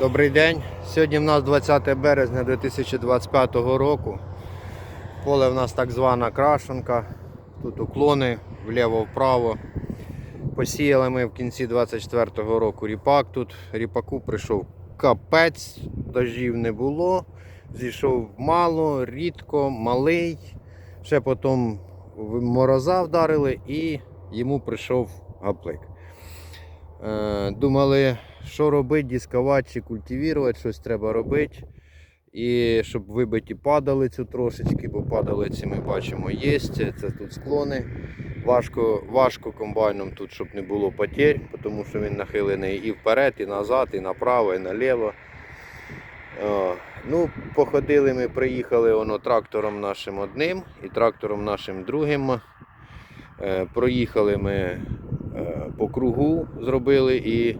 Добрий день. Сьогодні в нас 20 березня 2025 року. Поле в нас так звана крашенка. Тут уклони вліво-вправо. Посіяли ми в кінці 24 року ріпак. Тут ріпаку прийшов капець, дождів не було. Зійшов мало, рідко, малий. Ще потім мороза вдарили і йому прийшов гаплик. Е, Думали, що робити, дискувати чи культивувати, щось треба робити. І щоб вибиті падалицю трошечки, бо падалиці ми бачимо є. Це тут склони. Важко, важко комбайном тут, щоб не було потерь, тому що він нахилений і вперед, і назад, і направо, і наліво. О, ну, походили ми, приїхали воно трактором нашим одним і трактором нашим другим. Е, проїхали ми е, по кругу, зробили і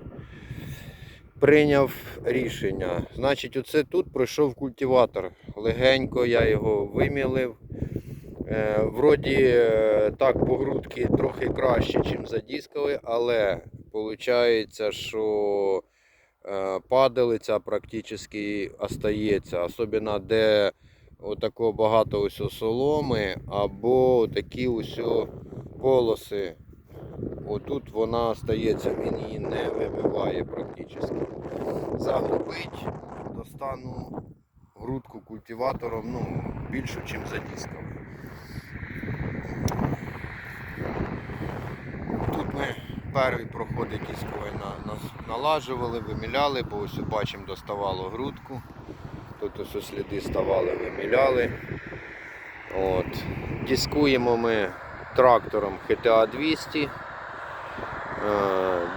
прийняв рішення. Значить, оце тут пройшов культиватор. Легенько я його вимілив. Е, вроді е, так по грудки трохи краще, ніж задіскали, але виходить, що е, падалиця практично остається, особливо де отако багато ось соломи або такі ось полоси. Отут вона стається, він її не вибиває практично. Загубить, достану грудку культиватором ну, більшу, ніж задіскав. Тут ми перший проходить дисковий на, налажували, виміляли, бо ось бачимо доставало грудку. Тут ось сліди ставали, виміляли. От. Дискуємо ми трактором HTA 200.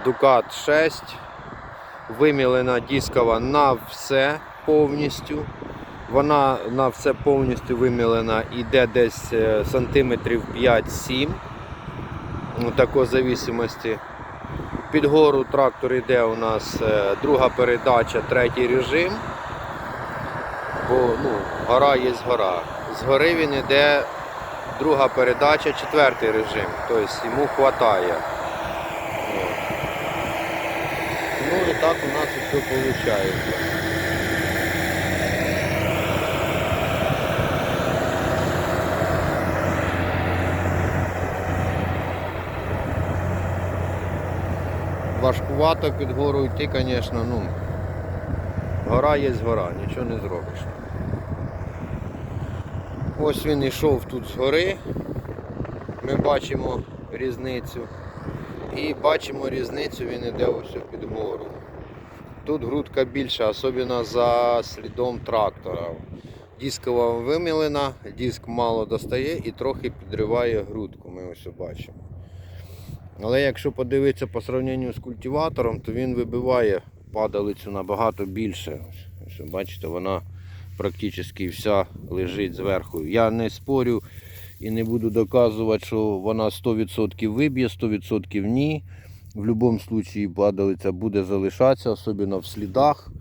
Дукат 6. Вимілена дискова на все повністю. Вона на все повністю вимілена іде десь е, сантиметрів 5-7. Ну, Такої зависимості. Під гору трактор йде у нас е, друга передача, третій режим. Бо ну, гора є гора. Згори він йде друга передача, четвертий режим. Тобто йому вистачає. Ну і так у нас все виходить. Важкувато під гору йти, звісно, ну. Гора є гора, нічого не зробиш. Ось він йшов тут з гори. Ми бачимо різницю. І бачимо різницю, він йде ось під гору. Тут грудка більша, особливо за слідом трактора. Дискова вимілена, диск мало достає і трохи підриває грудку, ми ось бачимо. Але якщо подивитися по сравненню з культиватором, то він вибиває падалицю набагато більше. Ось бачите, вона практично вся лежить зверху. Я не спорю і не буду доказувати, що вона 100% виб'є, 100% ні. В будь-якому випадку падалиця буде залишатися, особливо в слідах.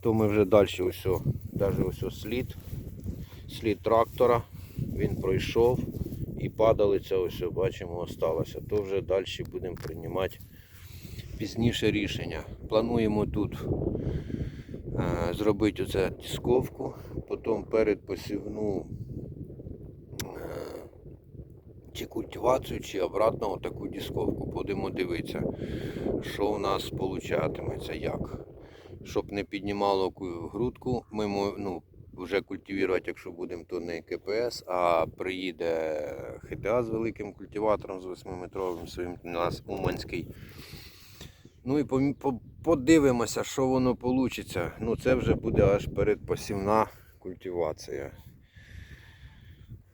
То ми вже далі ось, навіть ось слід, слід трактора, він пройшов і падалиця, ось бачимо, осталася. То вже далі будемо приймати пізніше рішення. Плануємо тут зробити оце тисковку, потім перед посівну е, чи культивацію, чи обратно таку дисковку. Будемо дивитися, що у нас получатиметься, як. Щоб не піднімало грудку, ми ну, вже культивувати, якщо будемо, то не КПС, а приїде ХТА з великим культиватором, з 8-метровим своїм у нас Уманський. Ну і подивимося, що воно вийде. Ну це вже буде аж передпосівна культивація.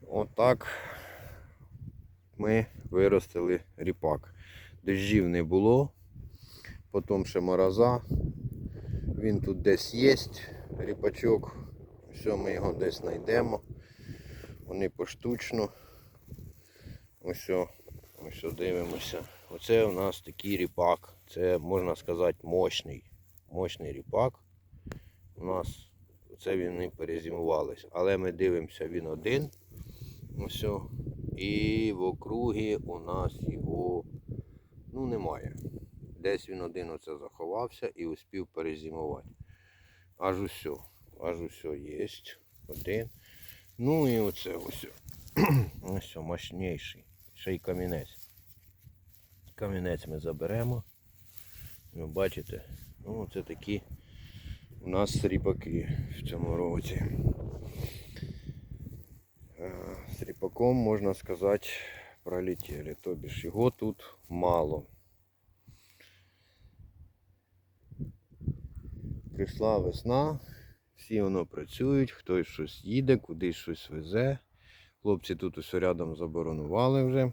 Отак ми виростили ріпак. Дождів не було, потім ще мороза. Він тут десь є, ріпачок. Все, ми його десь знайдемо. Вони поштучно. Ось, ось дивимося. Оце у нас такий ріпак. Це можна сказати мощний. Мощний ріпак. У нас це він не перезимувались. Але ми дивимося, він один. Ось. І в округі у нас його ну, немає. Десь він один оце заховався і успів перезимувати. аж усьо. Аж усьо є. Один. Ну і оце ось. Ось мощніший. Ще й камінець. Камінець ми заберемо. Ви бачите, ну це такі у нас ріпаки в цьому році. Е, З ріпаком можна сказати пролетіли. Тобі ж його тут мало. Прийшла весна, всі воно працюють, хтось щось їде, кудись щось везе. Хлопці тут усе рядом заборонували вже.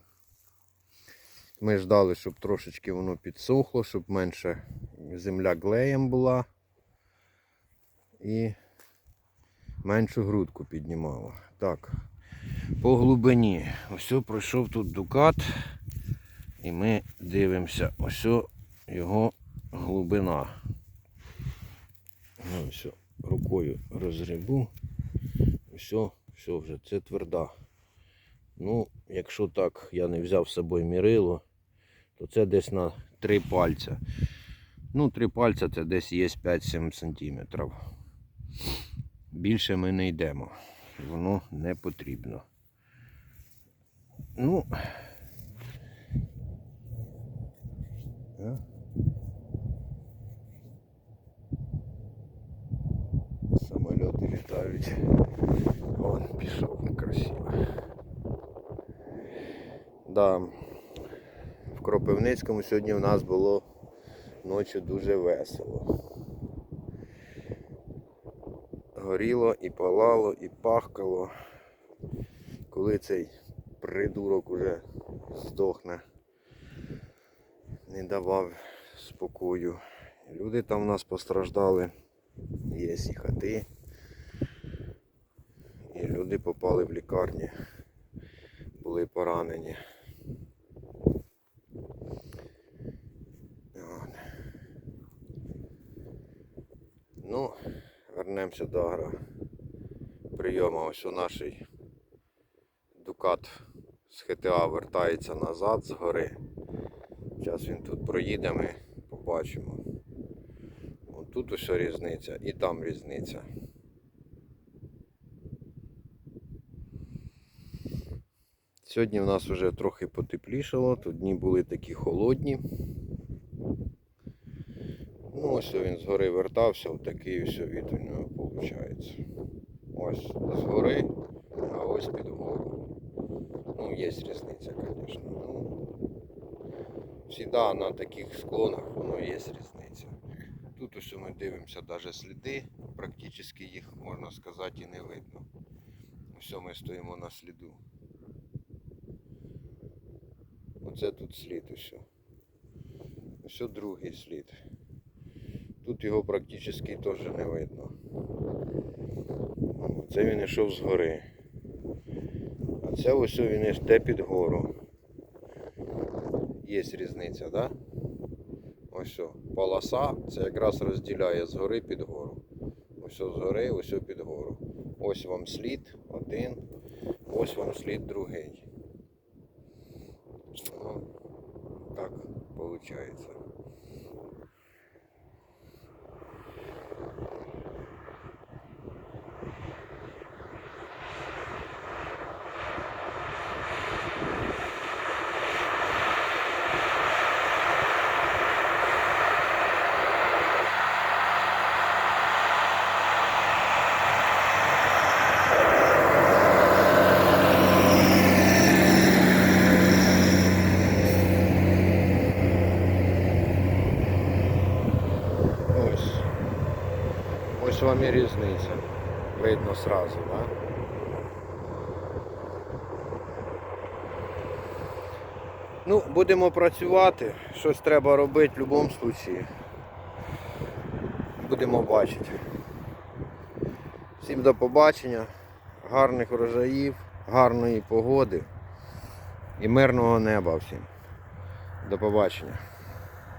Ми ждали, щоб трошечки воно підсохло, щоб менше земля глеєм була і меншу грудку піднімала. Так, по глибині. Ось пройшов тут дукат. І ми дивимося, ось його глибина. Ну, все, рукою розгребу. Все, все вже, це тверда. Ну, якщо так я не взяв з собою мірило, то це десь на 3 пальця. Ну, 3 пальця це десь є 5-7 сантиметрів. Більше ми не йдемо. Воно не потрібно. Ну. а? Самольоти літають. Вон пішов красиво. Да. В Кропивницькому сьогодні в нас було ночі дуже весело. Горіло і палало, і пахкало. Коли цей придурок уже здохне, не давав спокою. Люди там у нас постраждали. Є і хати. І люди попали в лікарні, були поранені. От. Ну, вернемося до агро прийому. Ось у наш дукат з ХТА вертається назад з гори. Зараз він тут проїде, ми побачимо. От тут ось різниця і там різниця. Сьогодні в нас вже трохи потеплішало, тут дні були такі холодні. Ось він з гори вертався, отакий ось від у нього виходить. Ось з гори, а ось під гору. Ну, є різниця, звісно. Ну, Всегда на таких склонах воно є різниця. Тут ось ми дивимося навіть сліди, практично їх можна сказати і не видно. Ось ми стоїмо на сліду. Оце тут слід ось. Ось другий слід. Тут його практично теж не видно. Це він йшов з гори. А це ось він йде під гору. Є різниця, так? Да? Ось о, полоса це якраз розділяє з гори під гору. Ось о, з гори, ось під гору. Ось вам слід один, ось вам слід другий. Ну, так виходить. Ось. Ось вам різниця. Видно сразу, да? Ну, будемо працювати. Щось треба робити в будь-якому випадку. Будемо бачити. Всім до побачення, гарних врожаїв, гарної погоди і мирного неба всім. До побачення.